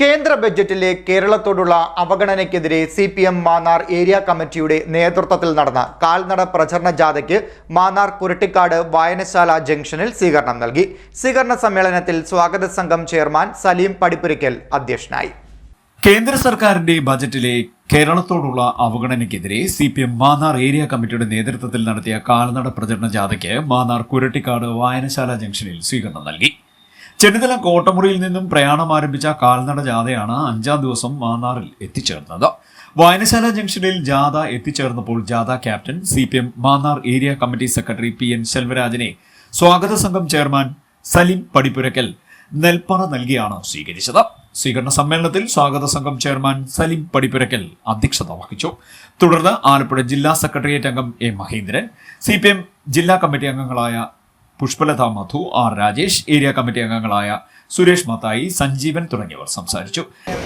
കേന്ദ്ര ബജറ്റിലെ കേരളത്തോടുള്ള അവഗണനയ്ക്കെതിരെ C P M Mannar area കമ്മിറ്റിയുടെ നേതൃത്വത്തിൽ നടന്ന കാൽനട പ്രചരണ ജാഥയ്ക്ക് മാന്നാർ കുരട്ടിക്കാട് വായനശാല ജംഗ്ഷനിൽ സ്വീകരണം നൽകി. സ്വീകരണ സമ്മേളനത്തിൽ സ്വാഗത സംഘം ചെയർമാൻ സലീം പടിപ്പുരയ്ക്കൽ അധ്യക്ഷനായി. കേന്ദ്ര സർക്കാരിന്റെ ബജറ്റിലെ കേരളത്തോടുള്ള അവഗണനയ്ക്കെതിരെ C P M Mannar area കമ്മിറ്റിയുടെ നേതൃത്വത്തിൽ നടത്തിയ കാൽനട പ്രചരണ ജാഥയ്ക്ക് മാന്നാർ കുരട്ടിക്കാട് വായനശാല ജംഗ്ഷനിൽ സ്വീകരണം നൽകി. ചെന്നിത്തല കോട്ടമുറിയിൽ നിന്നും പ്രയാണം ആരംഭിച്ച കാൽനട ജാഥയാണ് അഞ്ചാം ദിവസം മാന്നാറിൽ എത്തിച്ചേർന്നത്. വായനശാല ജംഗ്ഷനിൽ ജാഥ എത്തിച്ചേർന്നപ്പോൾ ജാഥ captain C P M Mannar area committee secretary P N ശെൽവരാജനെ സ്വാഗത സംഘം ചെയർമാൻ സലിം പടിപ്പുരക്കൽ നെൽപ്പറ നൽകിയാണ് സ്വീകരിച്ചത്. സ്വീകരണ സമ്മേളനത്തിൽ സ്വാഗത സംഘം ചെയർമാൻ സലിം പടിപ്പുരക്കൽ അധ്യക്ഷത വഹിച്ചു. തുടർന്ന് ആലപ്പുഴ ജില്ലാ സെക്രട്ടേറിയറ്റ് അംഗം എ മഹേന്ദ്രൻ സി ജില്ലാ കമ്മിറ്റി അംഗങ്ങളായ Pushpalatha Madhu R Rajesh area committee അംഗങ്ങളായ സുരേഷ് മത്തായി സഞ്ജീവൻ തുടങ്ങിയവർ സംസാരിച്ചു.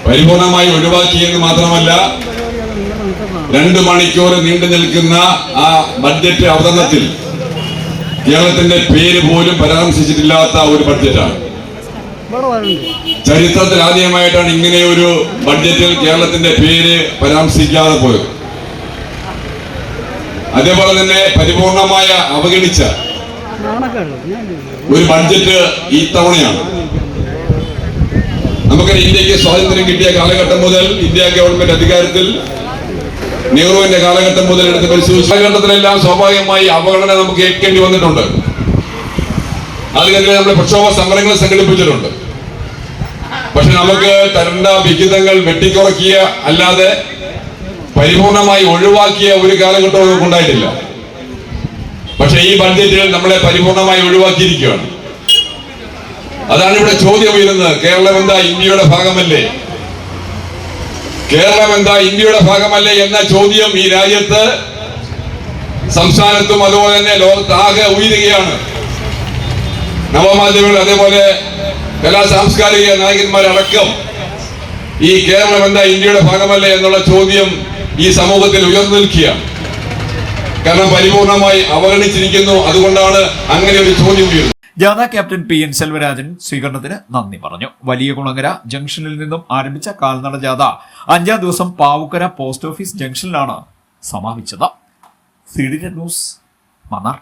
പരിപൂർണമായി ഒഴിവാക്കിയെന്ന് മാത്രമല്ല രണ്ട് മണിക്കൂർ നീണ്ടു നിൽക്കുന്ന ആ ബഡ്ജറ്റ് അവതരണത്തിൽ കേരളത്തിന്റെ പേര് പോലും പരാമർശിച്ചിട്ടില്ലാത്ത ഒരു ബഡ്ജറ്റാണ്. ചരിത്രത്തിൽ ആദ്യമായിട്ടാണ് ഇങ്ങനെ ഒരു ബഡ്ജറ്റിൽ കേരളത്തിന്റെ പേര് പരാമർശിക്കാതെ പോയത്. അതേപോലെ തന്നെ പരിപൂർണമായ അവഗണിച്ച ഒരു ബഡ്ജറ്റ് ഈ തവണയാണ്. നമുക്കറിയാം ഇന്ത്യയ്ക്ക് സ്വാതന്ത്ര്യം കിട്ടിയ കാലഘട്ടം മുതൽ ഇന്ത്യ ഗവൺമെന്റ് അധികാരത്തിൽ നെഹ്റുവിന്റെ കാലഘട്ടം മുതൽ എടുത്ത് പരിശോധിച്ച. കാലഘട്ടത്തിലെല്ലാം സ്വാഭാവികമായി അവഗണന നമുക്ക് ഏൽക്കേണ്ടി വന്നിട്ടുണ്ട്. അതിനെതിരെ നമ്മുടെ പ്രക്ഷോഭ സമരങ്ങൾ സംഘടിപ്പിച്ചിട്ടുണ്ട്. പക്ഷെ നമുക്ക് തരണ്ട വിഹിതങ്ങൾ വെട്ടിക്കുറക്കിയ അല്ലാതെ പരിപൂർണമായി ഒഴിവാക്കിയ ഒരു കാലഘട്ടവും നമുക്ക് ഉണ്ടായിട്ടില്ല പക്ഷെ ഈ ബഡ്ജറ്റുകൾ നമ്മളെ പരിപൂർണമായി ഒഴിവാക്കിയിരിക്കുകയാണ്. അതാണ് ഇവിടെ ചോദ്യം ഉയരുന്നത്. കേരളം എന്താ ഇന്ത്യയുടെ ഭാഗമല്ലേ? കേരളം എന്താ ഇന്ത്യയുടെ ഭാഗമല്ലേ എന്ന ചോദ്യം ഈ രാജ്യത്ത് സംസ്ഥാനത്തും അതുപോലെ തന്നെ ലോകത്താകെ ഉയരുകയാണ്. നവമാധ്യമങ്ങൾ അതേപോലെ കലാ സാംസ്കാരിക നായകന്മാരടക്കം ഈ കേരളം എന്താ ഇന്ത്യയുടെ ഭാഗമല്ലേ എന്നുള്ള ചോദ്യം ഈ സമൂഹത്തിൽ ഉയർന്നു നിൽക്കുകയാണ്. കാരണം പരിപൂർണമായി അവഗണിച്ചിരിക്കുന്നു. അതുകൊണ്ടാണ് അങ്ങനെ ഒരു ചോദ്യം ഉയർന്നത് ജാഥ ക്യാപ്റ്റൻ പി എൻ സെൽവരാജൻ സ്വീകരണത്തിന് നന്ദി പറഞ്ഞു. വലിയ കുളങ്ങര ജംഗ്ഷനിൽ നിന്നും ആരംഭിച്ച കാൽനട ജാഥ അഞ്ചാം ദിവസം പാവുക്കര പോസ്റ്റ് ഓഫീസ് ജംഗ്ഷനിലാണ് സമാപിച്ചത്. C news Mannar.